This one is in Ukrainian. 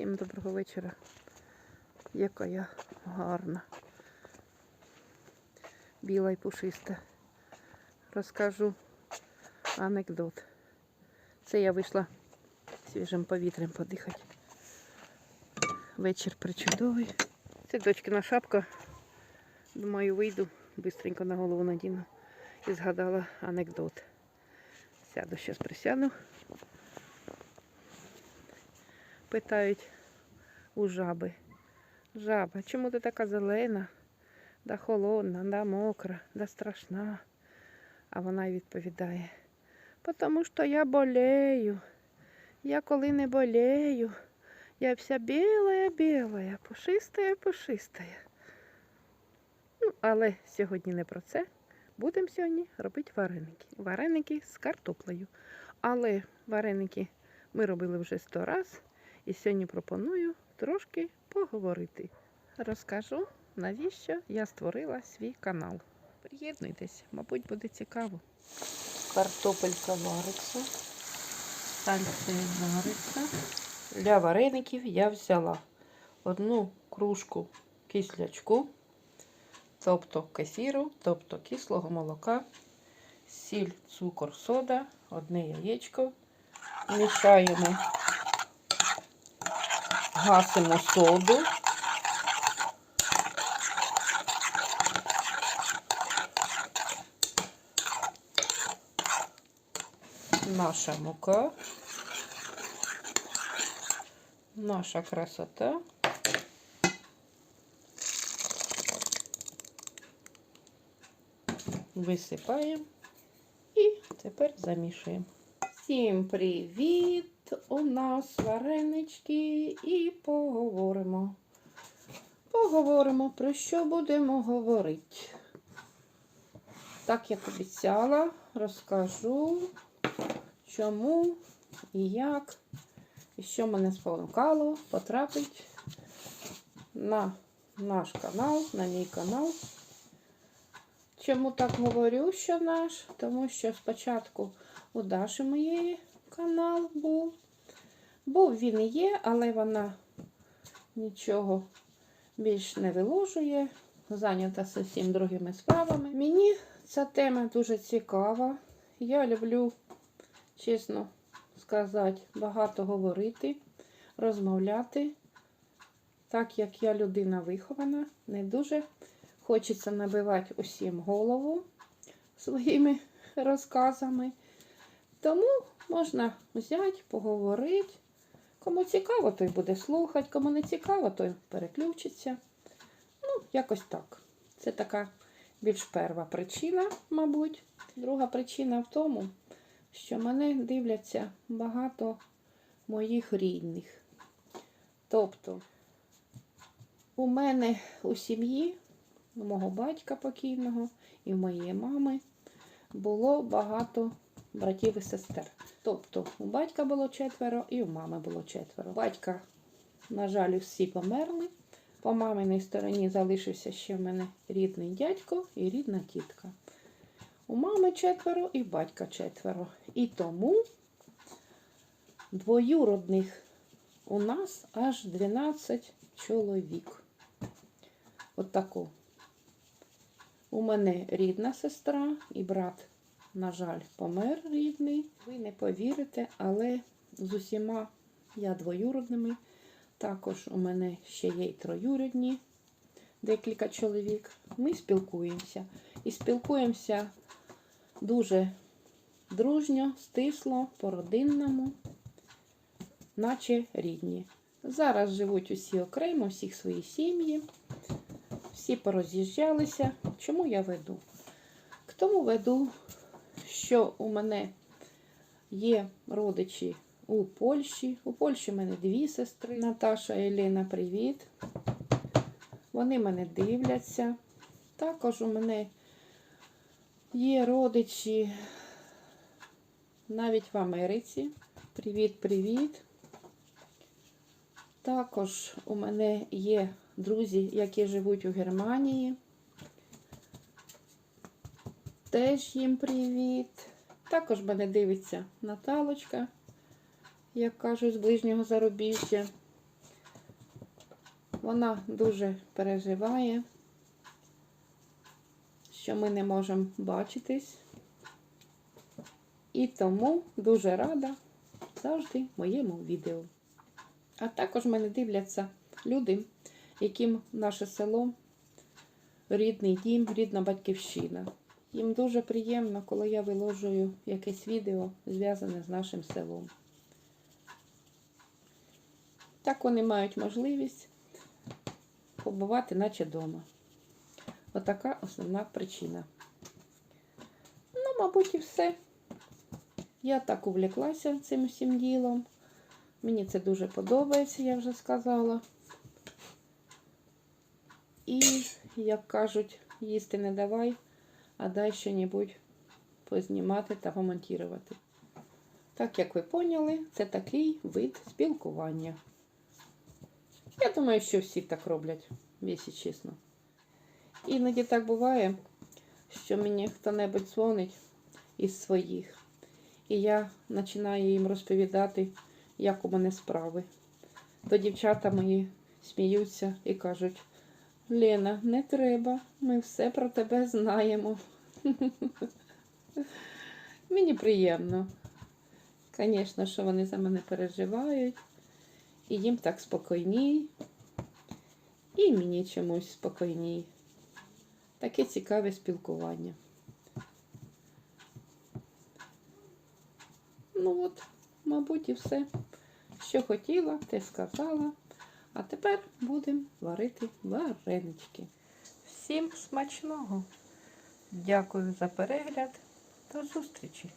Всім доброго вечора. Яка я гарна. Біла і пушиста. Розкажу анекдот. Це я вийшла свіжим повітрям подихати. Вечір причудовий. Це дочкина шапка. Думаю, вийду, бистренько на голову надіну. І згадала анекдот. Сяду, зараз присяду. Питають у жаби. Жаба, чому ти така зелена, да холодна, да мокра, да страшна? А вона й відповідає, потому що я болею. Я коли не болею, я вся білая, білая, пушистая, пушистая. Ну, але сьогодні не про це. Будемо сьогодні робити вареники. Вареники з картоплею. Але вареники ми робили вже сто раз. І сьогодні пропоную трошки поговорити. Розкажу, навіщо я створила свій канал. Приєднуйтесь, мабуть, буде цікаво. Картопелька вариться, сальце вариться. Для вареників я взяла одну кружку кислячку, тобто кефіру, тобто кислого молока, сіль, цукор, сода, одне яєчко. Мішаємо гасимо соду. Наша мука. Наша красота. Висипаємо і тепер замішуємо. Всім привіт! У нас варенички і поговоримо. Поговоримо, про що будемо говорити. Так, як обіцяла, розкажу, чому і як, і що мене спонукало потрапити на наш канал, на мій канал. Чому так говорю, що наш? Тому що спочатку у Даші моєї канал був. Був він і є, але вона нічого більш не виложує, зайнята зовсім другими справами. Мені ця тема дуже цікава. Я люблю, чесно сказати, багато говорити, розмовляти. Так як я людина вихована, не дуже хочеться набивати усім голову своїми розказами. Тому можна взяти, поговорити. Кому цікаво, той буде слухати, кому не цікаво, той переключиться. Ну, якось так. Це така більш перша причина, мабуть. Друга причина в тому, що мене дивляться багато моїх рідних. Тобто, у мене у сім'ї, у мого батька покійного і в моєї мами було багато братів і сестер. Тобто у батька було четверо і у мами було четверо. Батька, на жаль, всі померли. По маминій стороні залишився ще в мене рідний дядько і рідна тітка. У мами четверо і батька четверо. І тому двоюродних у нас аж 12 чоловік. От таку. У мене рідна сестра і брат на жаль, помер рідний. Ви не повірите, але з усіма я двоюродними. Також у мене ще є й троюрідні, декілька чоловік. Ми спілкуємося. І спілкуємося дуже дружньо, стисло, по-родинному, наче рідні. Зараз живуть усі окремо, всіх свої сім'ї, всі пороз'їжджалися. Чому я веду? К тому веду, що у мене є родичі у Польщі. У Польщі в мене дві сестри. Наташа і Елена, привіт. Вони мене дивляться. Також у мене є родичі навіть в Америці. Привіт-привіт. Також у мене є друзі, які живуть у Германії. Теж їм привіт. Також мене дивиться Наталочка, як кажуть, з ближнього зарубіжжя. Вона дуже переживає, що ми не можемо бачитись. І тому дуже рада завжди моєму відео. А також мене дивляться люди, яким наше село рідний дім, рідна батьківщина. Їм дуже приємно, коли я виложую якесь відео, зв'язане з нашим селом. Так вони мають можливість побувати, наче вдома. Отака основна причина. Ну, мабуть, і все. Я так увлеклася цим всім ділом. Мені це дуже подобається, я вже сказала. І, як кажуть, їсти не давай, а дай що-небудь познімати та помонтувати. Так як ви поняли, це такий вид спілкування. Я думаю, що всі так роблять, якщо чесно. Іноді так буває, що мені хто-небудь дзвонить із своїх. І я починаю їм розповідати, як у мене справи. То дівчата мої сміються і кажуть: Лена, не треба, ми все про тебе знаємо. Мені приємно. Звісно, що вони за мене переживають, і їм так спокійній, і мені чомусь спокійній. Таке цікаве спілкування. Ну от, мабуть, і все, що хотіла, те сказала. А тепер будемо варити варенички. Всім смачного! Дякую за перегляд. До зустрічі!